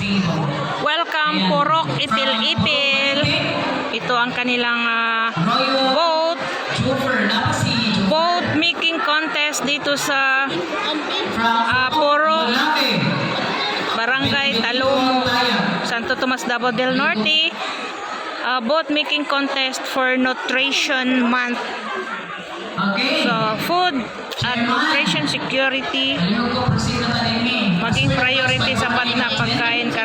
Welcome, From Itil-Itil. Ito ang kanilang Royal boat, boat making contest dito sa From Ah. Malate. Barangay Talomo, Santo Tomas Davao del Norte. Ah, boat making contest for Nutrition Month. So, food at nutrition security maging priority sa na pagkain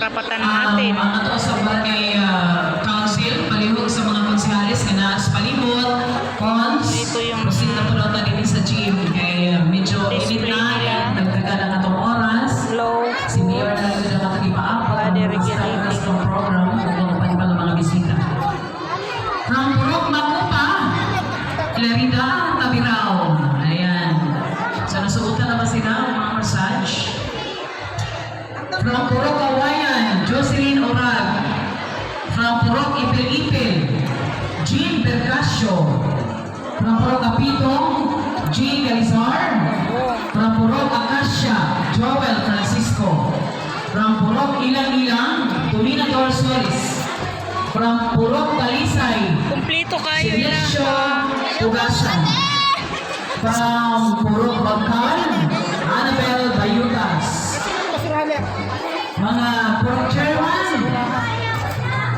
karapatan natin. ang ato sa barangay uh, council, palihog sa mga konsehalis nga naa sa palibot, cons, Ito yung proceed na po tayo din sa gym kay uh, medyo init na, nila. nagdagan ang atong oras. Low Si Mayor na rin na makakipaapat Body regulating. ng program kung ano pa ibang mga bisita. From Purok Makupa, Clarida Tabirao. Ayan. So nasuotan naman sila ang mga massage. From Purok Purok Ipil-Ipil, Jean Bercasio. From Purok Kapitong, Jean Galizar. From Purok Acacia, Joel Francisco. From Purok Ilang-Ilang, Tulina Dorsolis. From Purok Talisay, Kumplito kayo nila. Silencio Tugasan. From Purok Bangkal, Annabel Bayutas. Mga Purok Chairman.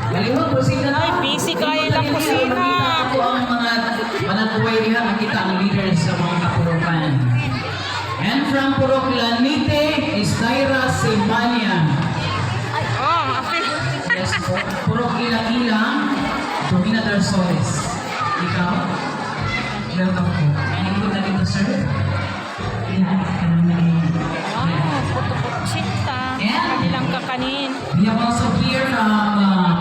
Malihog po sila na. Ay, busy kayo lang po sila. Ako ang mga manatuway niya, makita ang leaders sa mga kapurukan. And from Purok Lanite is Naira Semania. Oh, apil. Yes. Purok Ilang-Ilang, Domina Darsoles. Ikaw? Welcome po. Lingkod na dito, sir. Yan. Wow, puto-putsita. Yeah. Kanilang kakanin. We have also here from uh,